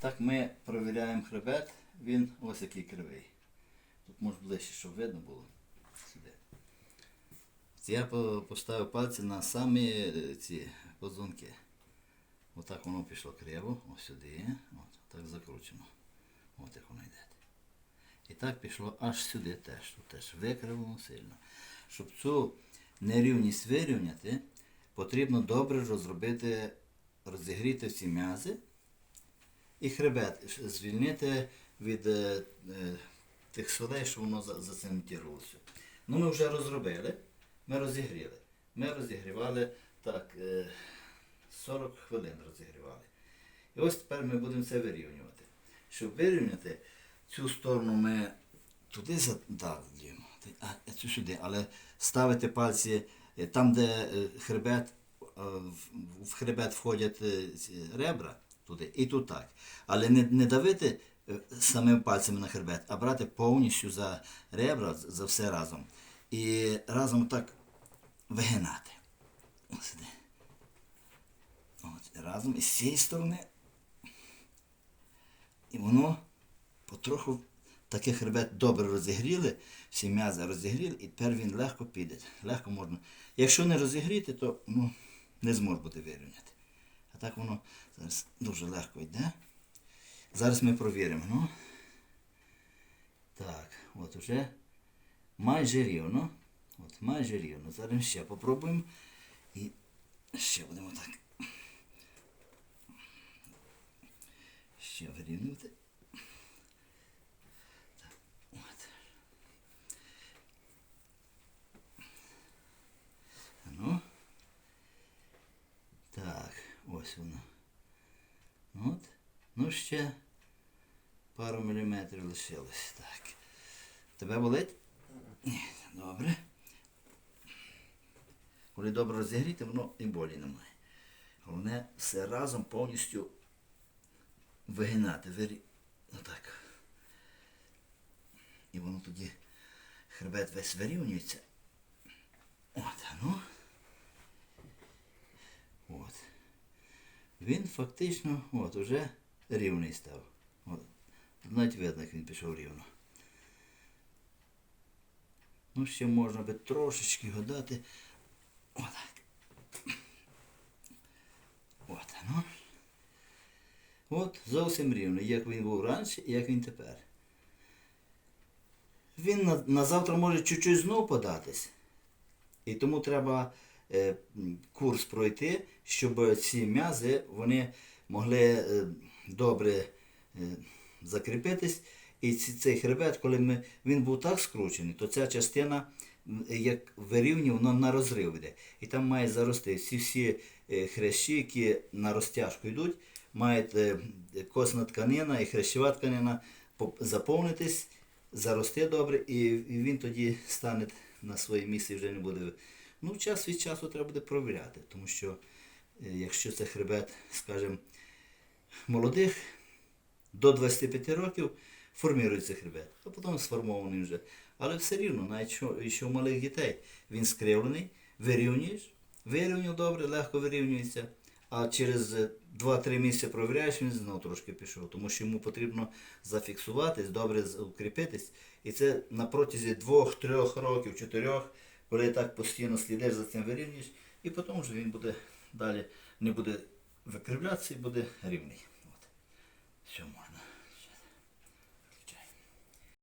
Так ми провіряємо хребет, він ось який кривий. Тут може ближче, щоб видно було. Сюди. Я по- поставив пальці на самі е, ці позунки. Отак воно пішло криво, ось сюди, от, так закручено. От як воно йде. І так пішло аж сюди теж. Тут теж викривлено сильно. Щоб цю нерівність вирівняти, потрібно добре розробити, розігріти всі м'язи і хребет звільнити від е, е, тих солей, що воно за- зацементувалося. Ну ми вже розробили, ми розігріли. Ми розігрівали так, е, 40 хвилин розігрівали. І ось тепер ми будемо це вирівнювати. Щоб вирівняти, цю сторону ми туди задавлюємо, а цю сюди, але ставити пальці е, там, де е, хребет, е, в- хребет входять ребра, туди і тут так. Але не, не давити е, самим пальцями на хребет, а брати повністю за ребра, за все разом. І разом так вигинати. Ось сюди. От, разом і з цієї сторони. І воно потроху таке хребет добре розігріли, всі м'язи розігріли, і тепер він легко піде. Легко можна. Якщо не розігріти, то ну, не зможе бути вирівняти. Так воно зараз дуже легко йде. Зараз ми провіримо. Ну. Так, от уже майже рівно. От майже рівно. Зараз ще попробуємо. І ще будемо так. Ще вирівнювати. Так, от. А Ну. Так, ось воно. От. Ну ще пару міліметрів лишилось. Так. Тебе болить? Добре. Коли добре розігріти, воно і болі немає. Головне все разом повністю вигинати. Вирі... Отак. І воно тоді хребет весь вирівнюється. От, а ну. От. Він фактично от, уже рівний став. От. Навіть видно, як він пішов рівно. Ну, ще можна би трошечки його дати. Отак. От, ну. От зовсім рівно, як він був раніше і як він тепер. Він на, на завтра може чуть-чуть знов податись. І тому треба курс пройти, щоб ці м'язи вони могли е, добре е, закріпитись. І ці- цей хребет, коли ми, він був так скручений, то ця частина, як вирівнює, воно на розрив йде. І там має зарости. Всі всі е, хрящі, які на розтяжку йдуть, мають е, косна тканина і хрящова тканина заповнитись, зарости добре, і він тоді стане на своє місце і вже не буде. Ну, час від часу треба буде провіряти, тому що е, якщо це хребет, скажімо, молодих, до 25 років формується хребет, а потім сформований вже. Але все рівно, навіть що, у малих дітей він скривлений, вирівнюєш, вирівняв добре, легко вирівнюється, а через е, 2-3 місяці провіряєш, він знову трошки пішов, тому що йому потрібно зафіксуватись, добре укріпитись. І це на протязі 2-3 років, 4, коли так постійно слідиш за цим вирівнюєш, і потім вже він буде далі не буде викривлятися і буде рівний. От. Все можна.